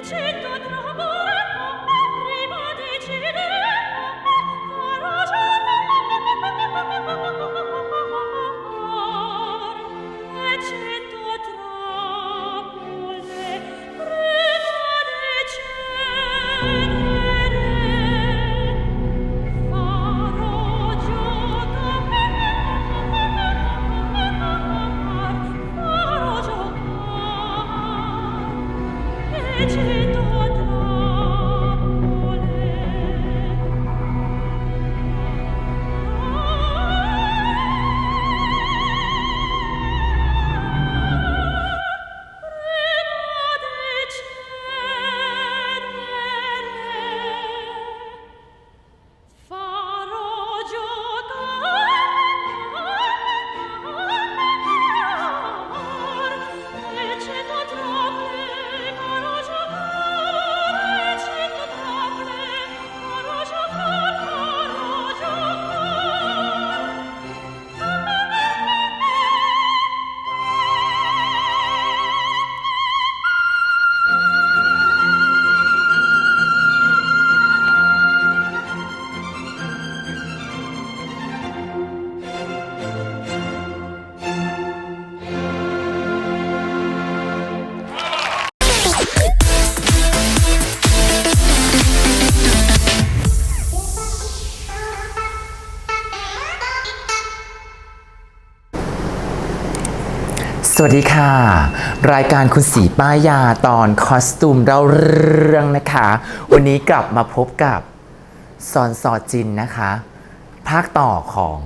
trecento tra voi Cece สวัสดีค่ะ รายการคุณสีป้ายาตอนคอสตูมเล่าเรื่องนะคะ วันนี้กลับมาพบกับซอนซอจินนะคะ ภาคต่อของ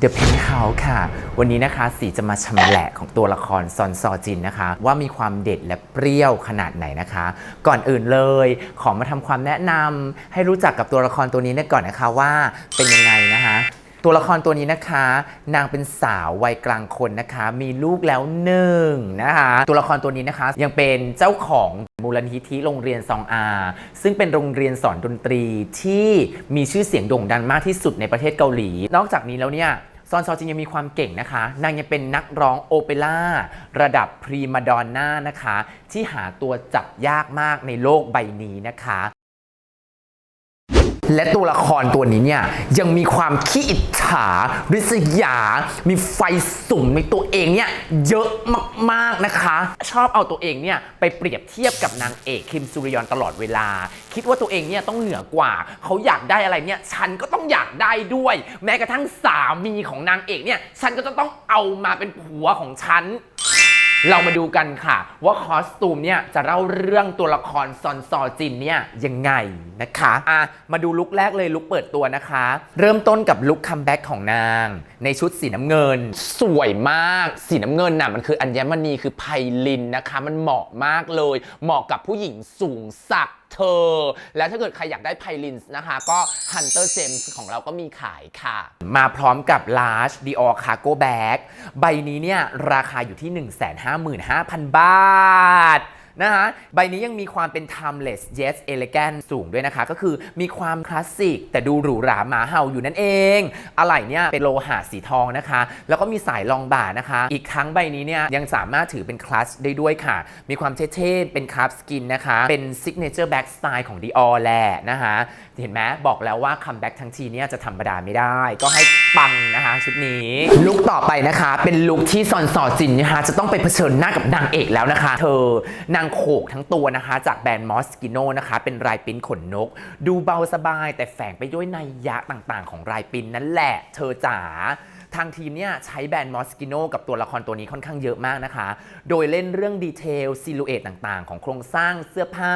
The Penthouse ค่ะ วันนี้นะคะสีจะมาชำแหละของตัวละครซอนซอจินนะคะ ว่ามีความเด็ดและเปรี้ยวขนาดไหนนะคะ ก่อนอื่นเลย ขอมาทำความแนะนำให้รู้จักกับตัวละครตัวนี้นก่อนนะคะว่าเป็นยังไงนะคะ ตัวละครตัวนี้นะคะ นางเป็นสาววัยกลางคนนะคะ มีลูกแล้วหนึ่งนะคะ ตัวละครตัวนี้นะคะ ยังเป็นเจ้าของมูลนิธิโรงเรียนซองอา ซึ่งเป็นโรงเรียนสอนดนตรีที่มีชื่อเสียงโด่งดังมากที่สุดในประเทศเกาหลี นอกจากนี้แล้วเนี่ยซอนซอจินยังมีความเก่งนะคะ นางยังเป็นนักร้องโอเปร่าระดับพรีมาดอนน่านะคะ ที่หาตัวจับยากมากในโลกใบนี้นะคะ และตัวละครตัวนี้เนี่ยยังมีความขี้อิจฉาริษยา มีไฟสุ่มในตัวเองเนี่ยเยอะมากๆนะคะ ชอบเอาตัวเองเนี่ยไปเปรียบเทียบกับนางเอกคิมซูริยอนตลอดเวลา คิดว่าตัวเองเนี่ยต้องเหนือกว่า เขาอยากได้อะไรเนี่ยฉันก็ต้องอยากได้ด้วย แม้กระทั่งสามีของนางเอกเนี่ยฉันก็จะต้องเอามาเป็นผัวของฉัน เรามาดูกันค่ะ ว่าคอสตูมเนี่ยจะเล่าเรื่องตัวละครซอนซอจินเนี่ยยังไงนะคะอะมาดูลุคแรกเลยลุคเปิดตัวนะคะ เริ่มต้นกับลุคคัมแบ็กของนาง ในชุดสีน้ำเงิน สวยมากสีน้ำเงินน่ะมันคืออัญมณีคือไพลินนะคะ มันเหมาะมากเลย เหมาะกับผู้หญิงสูงสัก เธอ แล้วถ้าเกิดใครอยากได้ไพลินส์นะคะ ก็ Hunter James ของเราก็มีขายค่ะ มาพร้อมกับ Large Dior Cargo Bag ใบนี้เนี่ย ราคาอยู่ที่ 155,000 บาท นะคะใบนี้ยังมีความเป็น timeless yes elegant สูงด้วยนะคะ ก็คือมีความคลาสสิก แต่ดูหรูหราหมาเห่าอยู่นั่นเองอะไหล่เนี่ยเป็นโลหะสีทองนะคะ แล้วก็มีสายรองบ่านะคะ อีกทั้งใบนี้เนี่ยยังสามารถถือเป็นคลัชได้ด้วยค่ะ มีความเท่ๆเป็นคาร์บสกินนะคะ เป็น signature back style ของ Dior แหละนะคะเห็นไหมบอกแล้วว่าคัมแบ็กทั้งทีเนี่ยจะธรรมดาไม่ได้ก็ให้ ปังนะคะชุดนี้ลุคต่อไปนะคะ เป็นลุคที่ซอนซอจินนะคะจะต้องไปเผชิญหน้ากับนางเอกแล้วนะคะ เธอนางโขกทั้งตัวนะคะ จากแบรนด์มอสกิโนนะคะเป็นลายปิ้นขนนก ดูเบาสบาย แต่แฝงไปด้วยนัยยะต่างๆ ของลายปิ้นนั่นแหละ เธอจ๋า ทางทีมเนี่ยใช้แบรนด์มอสกิโนกับตัวละครตัวนี้ค่อนข้างเยอะมากนะคะ โดยเล่นเรื่องดีเทลซิลูเอตต่างๆ ของโครงสร้างเสื้อผ้า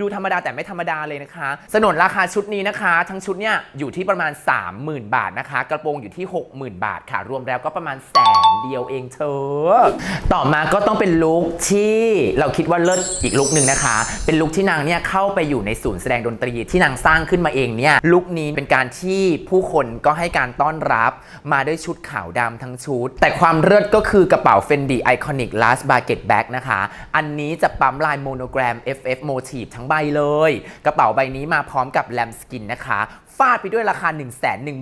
ดูธรรมดาแต่ไม่ธรรมดาเลยนะคะ สนนราคาชุดนี้นะคะ ทั้งชุดเนี่ยอยู่ที่ประมาณ 30,000 บาทนะคะ กระโปรงอยู่ที่ 60,000 บาทค่ะ รวมแล้วก็ประมาณแสนเดียวเองเธอ ต่อมาก็ต้องเป็นลุคที่เราคิดว่าเลิศอีกลุคหนึ่งนะคะ เป็นลุคที่นางเนี่ยเข้าไปอยู่ในศูนย์แสดงดนตรีที่นางสร้างขึ้นมาเองเนี่ยลุคนี้เป็นการที่ผู้คนก็ให้การต้อนรับมาด้วยชุดุดขาวดำทั้งชุด แต่ความเลิศก็คือกระเป๋า Fendi Iconic Last Bucket Bag นะคะ อันนี้จะปั๊มลายโมโนแกรม FF Motif ทั้งใบเลย กระเป๋าใบนี้มาพร้อมกับแลมสกินนะคะฟาดไปด้วยราคา 1 1 0 0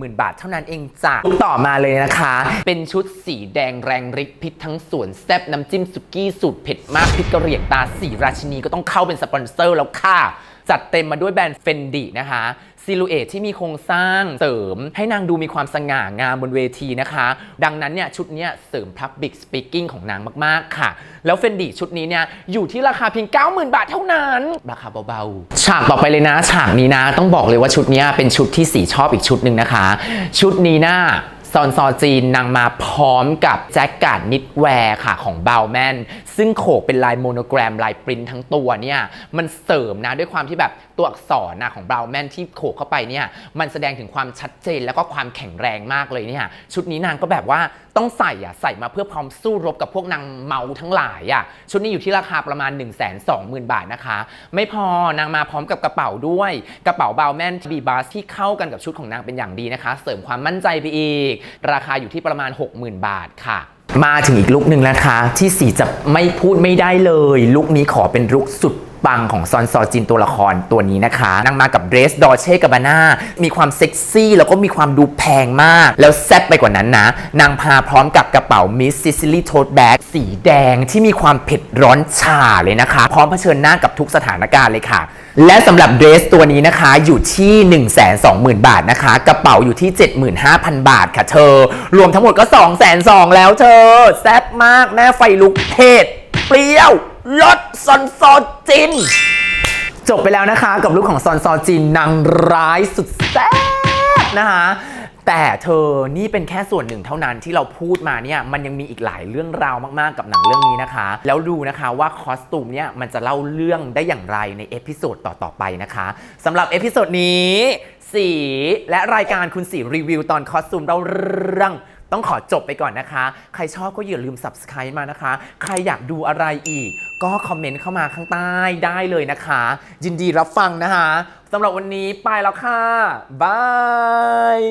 0 0 บาทเท่านั้นเองจ้ะต่อมาเลยนะคะ เป็นชุดสีแดงแรงฤทธิ์พิษทั้งส่วนแซบน้ำจิ้มสุกี้สูตรเผ็ดมากพริกกระเหรี่ยงตาสีราชินีก็ต้องเข้าเป็นสปอนเซอร์แล้วค่ะ จัดเต็มมาด้วยแบรนด์เฟนดินะคะซิลูเอทที่มีโครงสร้างเสริมให้นางดูมีความสง่างามบนเวทีนะคะ ดังนั้นเนี่ยชุดเนี้ยเสริม Public Speaking ของนางมาก ๆ ค่ะ แล้วเฟนดิชุดนี้เนี่ยอยู่ที่ราคาเพียง 90,000 บาทเท่านั้น ราคาเบา ๆ ฉากต่อไปเลยนะ ฉากนี้นะ ต้องบอกเลยว่าชุดเนี้ยเป็นชุดที่สีชอบอีกชุดหนึ่งนะคะ ชุดนี้น่าซอนซอจีนนางมาพร้อมกับแจ็คการ์ดนิดแวร์ค่ะของบาวแมน ซึ่งโขกเป็นลายโมโนแกรมลายปริ้นทั้งตัวเนี่ยมันเสริมนะด้วยความที่แบบตัวอักษรนะของบาวแมนที่โขกเข้าไปเนี่ยมันแสดงถึงความชัดเจนแล้วก็ความแข็งแรงมากเลยเนี่ยชุดนี้นางก็แบบว่าต้องใส่อะใส่มาเพื่อพร้อมสู้รบกับพวกนางเมาทั้งหลายอะชุดนี้อยู่ที่ราคาประมาณ 1 2 0 0 0 0 บาทนะคะ ไม่พอนางมาพร้อมกับกระเป๋าด้วย กระเป๋าบาวแมนบีบาสที่เข้ากันกับชุดของนางเป็นอย่างดีนะคะ เสริมความมั่นใจไปอีก ราคาอยู่ที่ประมาณ 60,000 บาทค่ะ มาถึงอีกลุกหนึ่งนะคะ ที่สีจะไม่พูดไม่ได้เลย ลุกนี้ขอเป็นลุกสุด ปังของซอนซอจินตัวละครตัวนี้นะคะนางมากับเดรสดอเช่กับบาน่ามีความเซ็กซี่แล้วก็มีความดูแพงมาก แล้วแซ่บไปกว่านั้นนะ นางพาพร้อมกับกระเป๋ามิสซิซิลี่โท e แบ็กสีแดงที่มีความเผ็ดร้อนฉ่าเลยนะคะ พร้อมเผชิญหน้ากับทุกสถานการณ์เลยค่ะ และสำหรับเดรสตัวนี้นะคะอยู่ที่ 1 2 0 0 0 0 บาทนะคะ กระเป๋าอยู่ที่ 75,000 บาทค่ะเธอ รวมทั้งหมดก็ 2 2 0 0 0แล้วเธอ แซ่บมากแม่ไฟลุกเผ็ด เปรี้ยวรสซอนซอจิน จบไปแล้วนะคะกับลูกของซอนซอจินนางร้ายสุดแซ่บนะคะ แต่เธอนี่เป็นแค่ส่วนหนึ่งเท่านั้นที่เราพูดมาเนี่ยมันยังมีอีกหลายเรื่องราวมากๆกับหนังเรื่องนี้นะคะ แล้วดูนะคะว่าคอสตูมเนี่ยมันจะเล่าเรื่องได้อย่างไรในเอพิโซดต่อๆไปนะคะสำหรับเอพิโซดนี้สีและรายการคุณสีรีวิวตอนคอสตูมเล่าเรื่อง ต้องขอจบไปก่อนนะคะ ใครชอบก็อย่าลืม subscribe มานะคะ ใครอยากดูอะไรอีก ก็คอมเมนต์เข้ามาข้างใต้ได้เลยนะคะ ยินดีรับฟังนะคะสำหรับวันนี้ไปแล้วค่ะบาย